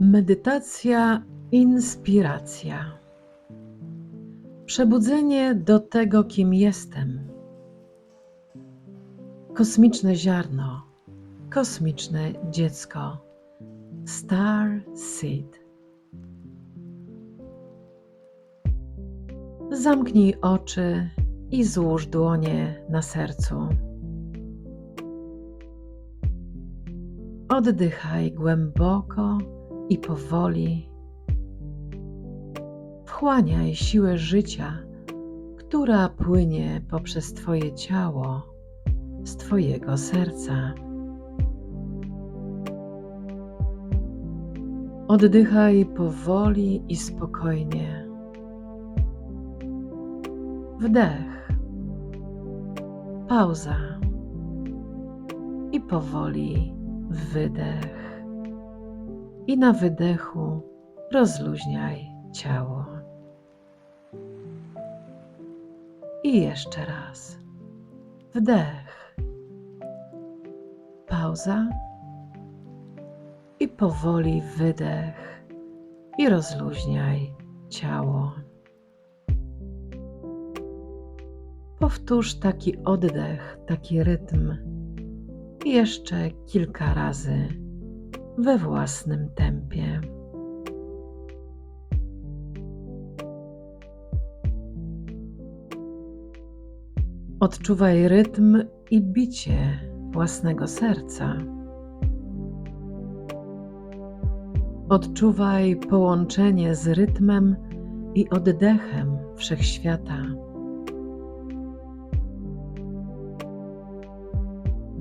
Medytacja, inspiracja. Przebudzenie do tego, kim jestem. Kosmiczne ziarno, kosmiczne dziecko. Star Seed. Zamknij oczy i złóż dłonie na sercu. Oddychaj głęboko i powoli. Wchłaniaj siłę życia, która płynie poprzez Twoje ciało z Twojego serca. Oddychaj powoli i spokojnie. Wdech, pauza i powoli wydech. I na wydechu rozluźniaj ciało. I jeszcze raz. Wdech. Pauza. I powoli wydech. I rozluźniaj ciało. Powtórz taki oddech, taki rytm jeszcze kilka razy we własnym tempie. Odczuwaj rytm i bicie własnego serca. Odczuwaj połączenie z rytmem i oddechem wszechświata.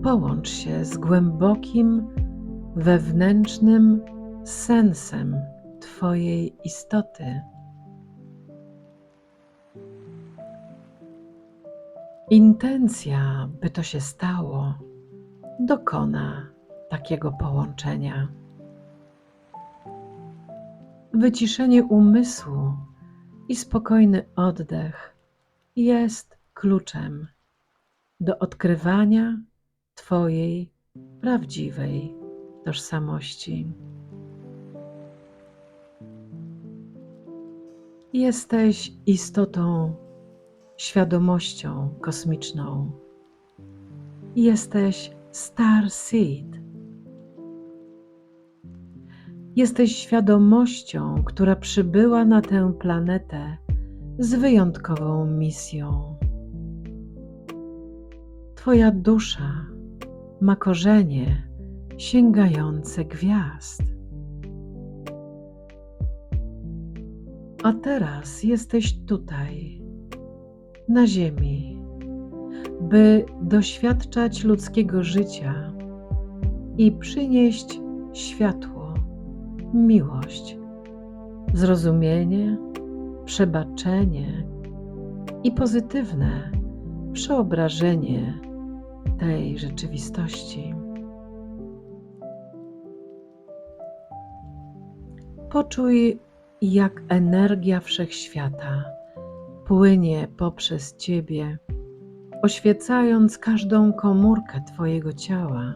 Połącz się z głębokim, wewnętrznym sensem Twojej istoty. Intencja, by to się stało, dokona takiego połączenia. Wyciszenie umysłu i spokojny oddech jest kluczem do odkrywania Twojej prawdziwej tożsamości. Jesteś istotą, świadomością kosmiczną. Jesteś Star Seed. Jesteś świadomością, która przybyła na tę planetę z wyjątkową misją. Twoja dusza ma korzenie sięgające gwiazd. A teraz jesteś tutaj, na Ziemi, by doświadczać ludzkiego życia i przynieść światło, miłość, zrozumienie, przebaczenie i pozytywne przeobrażenie tej rzeczywistości. Poczuj, jak energia wszechświata płynie poprzez Ciebie, oświecając każdą komórkę Twojego ciała.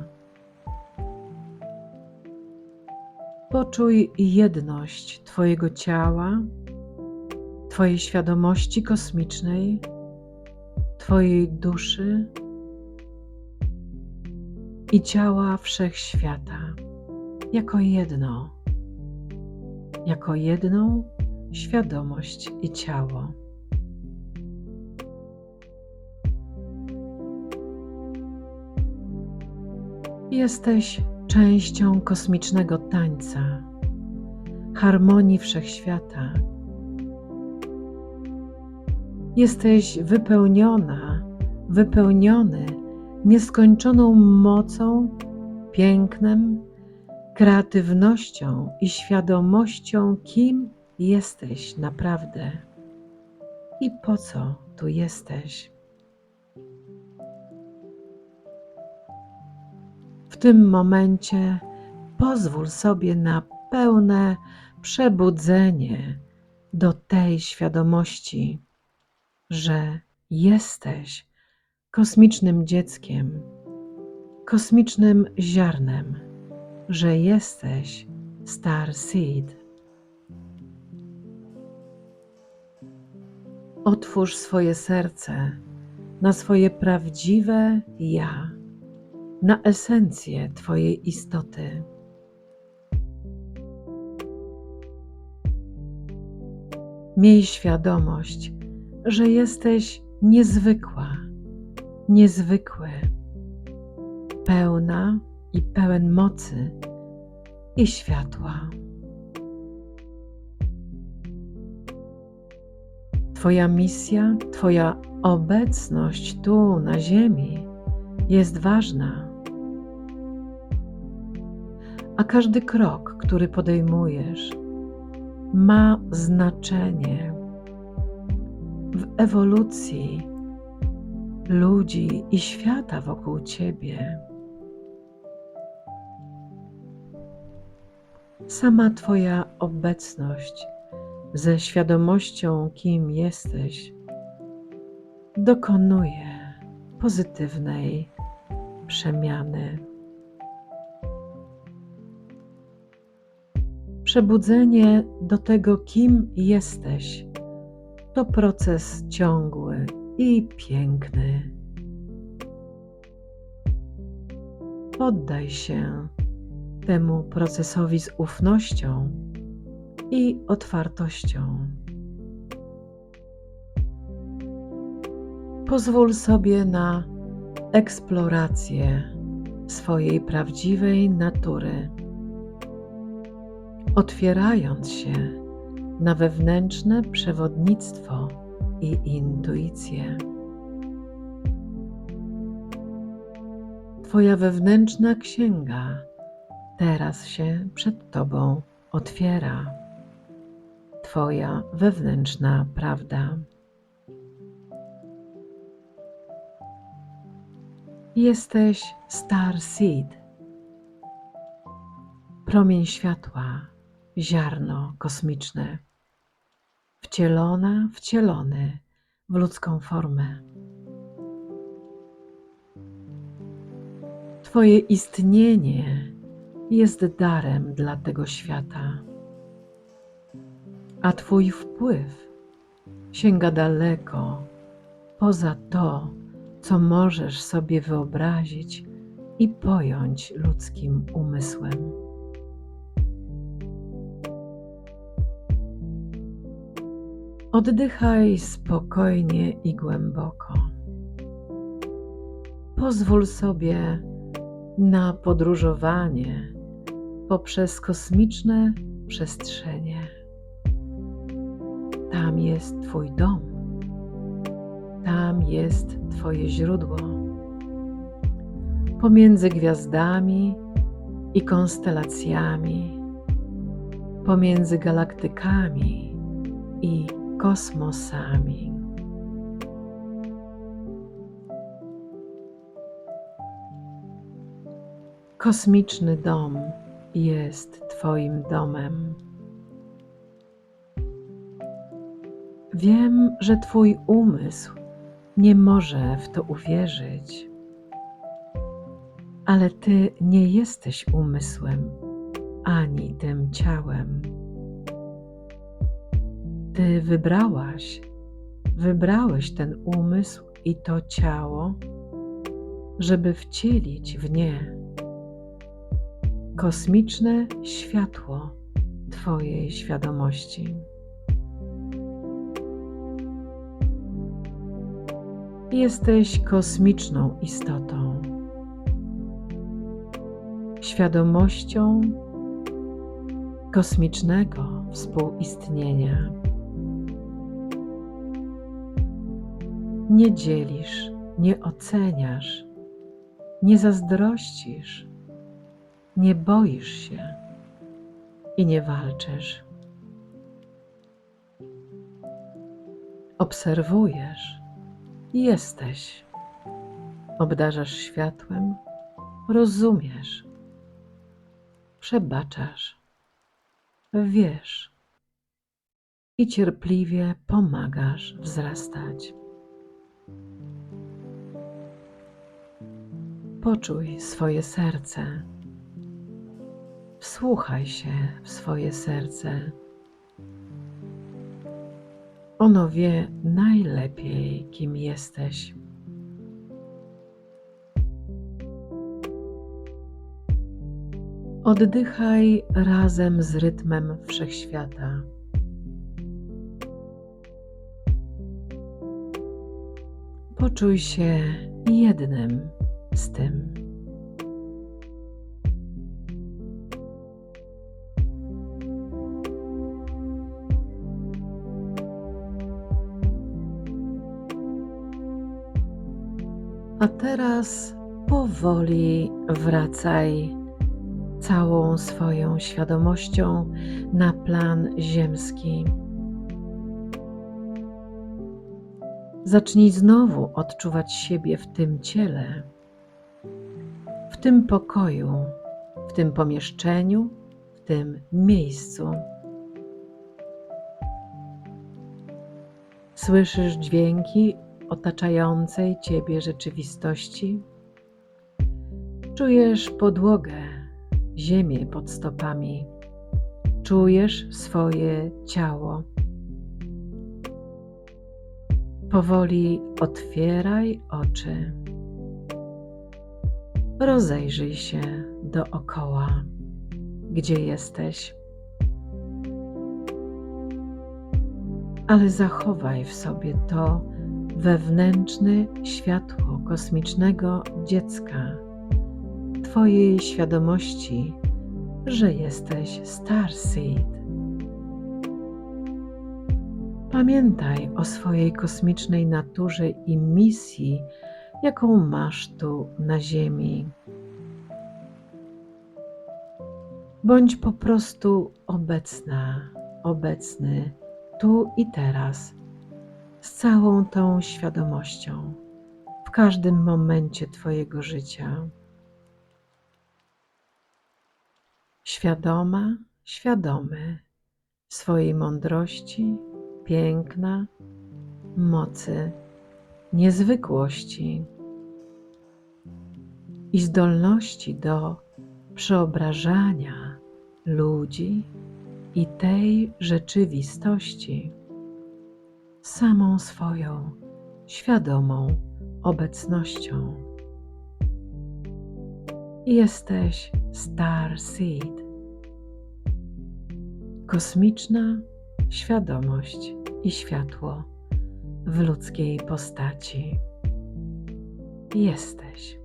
Poczuj jedność Twojego ciała, Twojej świadomości kosmicznej, Twojej duszy i ciała wszechświata jako jedno, jako jedną świadomość i ciało. Jesteś częścią kosmicznego tańca, harmonii wszechświata. Jesteś wypełniona, wypełniony nieskończoną mocą, pięknem, kreatywnością i świadomością, kim jesteś naprawdę i po co tu jesteś. W tym momencie pozwól sobie na pełne przebudzenie do tej świadomości, że jesteś kosmicznym dzieckiem, kosmicznym ziarnem, że jesteś Star Seed. Otwórz swoje serce na swoje prawdziwe ja, na esencję Twojej istoty. Miej świadomość, że jesteś niezwykła, niezwykły, pełna i pełen mocy i światła. Twoja misja, Twoja obecność tu na Ziemi jest ważna, a każdy krok, który podejmujesz, ma znaczenie w ewolucji ludzi i świata wokół Ciebie. Sama Twoja obecność ze świadomością, kim jesteś, dokonuje pozytywnej przemiany. Przebudzenie do tego, kim jesteś, to proces ciągły i piękny. Poddaj się temu procesowi z ufnością i otwartością. Pozwól sobie na eksplorację swojej prawdziwej natury, otwierając się na wewnętrzne przewodnictwo i intuicję. Twoja wewnętrzna księga teraz się przed Tobą otwiera. Twoja wewnętrzna prawda. Jesteś Star Seed, promień światła, ziarno kosmiczne, wcielona, wcielony w ludzką formę. Twoje istnienie jest darem dla tego świata, a Twój wpływ sięga daleko poza to, co możesz sobie wyobrazić i pojąć ludzkim umysłem. Oddychaj spokojnie i głęboko. Pozwól sobie na podróżowanie poprzez kosmiczne przestrzenie. Tam jest Twój dom, tam jest Twoje źródło. Pomiędzy gwiazdami i konstelacjami, pomiędzy galaktykami i kosmosami. Kosmiczny dom jest Twoim domem. Wiem, że Twój umysł nie może w to uwierzyć, ale Ty nie jesteś umysłem ani tym ciałem. Ty wybrałaś, wybrałeś ten umysł i to ciało, żeby wcielić w nie kosmiczne światło Twojej świadomości. Jesteś kosmiczną istotą, świadomością kosmicznego współistnienia. Nie dzielisz, nie oceniasz, nie zazdrościsz, nie boisz się i nie walczysz. Obserwujesz i jesteś. Obdarzasz światłem, rozumiesz, przebaczasz, wiesz i cierpliwie pomagasz wzrastać. Poczuj swoje serce wsłuchaj się w swoje serce. Ono wie najlepiej, kim jesteś. Oddychaj razem z rytmem wszechświata. Poczuj się jednym z tym. A teraz powoli wracaj całą swoją świadomością na plan ziemski. Zacznij znowu odczuwać siebie w tym ciele, w tym pokoju, w tym pomieszczeniu, w tym miejscu. Słyszysz dźwięki otaczającej Ciebie rzeczywistości? Czujesz podłogę, ziemię pod stopami. Czujesz swoje ciało. Powoli otwieraj oczy. Rozejrzyj się dookoła, gdzie jesteś. Ale zachowaj w sobie to wewnętrzne światło kosmicznego dziecka, Twojej świadomości, że jesteś Starseed. Pamiętaj o swojej kosmicznej naturze i misji, jaką masz tu na Ziemi. Bądź po prostu obecna, obecny tu i teraz, z całą tą świadomością, w każdym momencie Twojego życia. Świadoma, świadomy swojej mądrości, piękna, mocy, niezwykłości i zdolności do przeobrażania ludzi i tej rzeczywistości samą swoją świadomą obecnością. Jesteś Star Seed. Kosmiczna świadomość i światło w ludzkiej postaci. Jesteś.